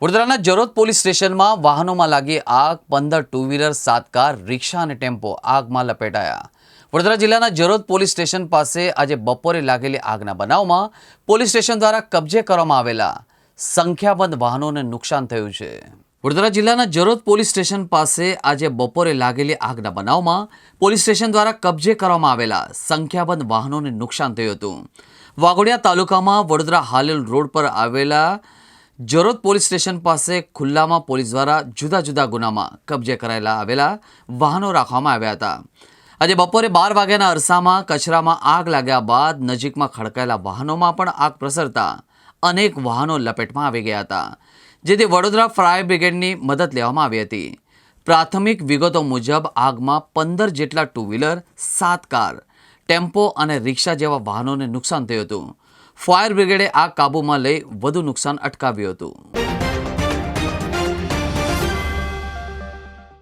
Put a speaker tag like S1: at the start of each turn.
S1: વડોદરાના જરોદ પોલીસ સ્ટેશનમાં વાહનોમાં લાગી આગ, પંદર ટુ વ્હીલર સાત કાર, રિક્ષા અને ટેમ્પો આગમાં લપેટાયા. વડોદરા જિલ્લાના જરોદ પોલીસ સ્ટેશન પાસે આજે બપોરે લાગેલી આગના બનાવમાં પોલીસ સ્ટેશન દ્વારા કબજે કરવામાં આવેલા સંખ્યાબંધ વાહનોને નુકસાન થયું છે. વડોદરા જિલ્લાના જરોદ પોલીસ સ્ટેશન પાસે આજે બપોરે લાગેલી આગના બનાવમાં પોલીસ સ્ટેશન દ્વારા કબજે કરવામાં આવેલા સંખ્યાબંધ વાહનોને નુકસાન થયું હતું. વાઘોડિયા તાલુકામાં વડોદરા હાલેલ રોડ પર આવેલા જરોદ પોલીસ સ્ટેશન પાસે ખુલ્લામાં પોલીસ દ્વારા જુદા જુદા ગુનામાં કબજે કરાયેલા આવેલા વાહનો રાખવામાં આવ્યા હતા. આજે બપોરે બાર વાગ્યાના અરસામાં કચરામાં આગ લાગ્યા બાદ નજીકમાં ખડકાયેલા વાહનોમાં પણ આગ પ્રસરતા અનેક વાહનો લપેટમાં આવી ગયા હતા, જેથી વડોદરા ફાયર બ્રિગેડની મદદ લેવામાં આવી હતી. પ્રાથમિક વિગતો મુજબ આગમાં પંદર જેટલા ટુ વ્હીલર, સાત કાર, ટેમ્પો અને રિક્ષા જેવા વાહનોને નુકસાન થયું હતું. ફાયર બ્રિગેડે આગ કાબૂમાં લઈ વધુ નુકસાન અટકાવ્યું હતું.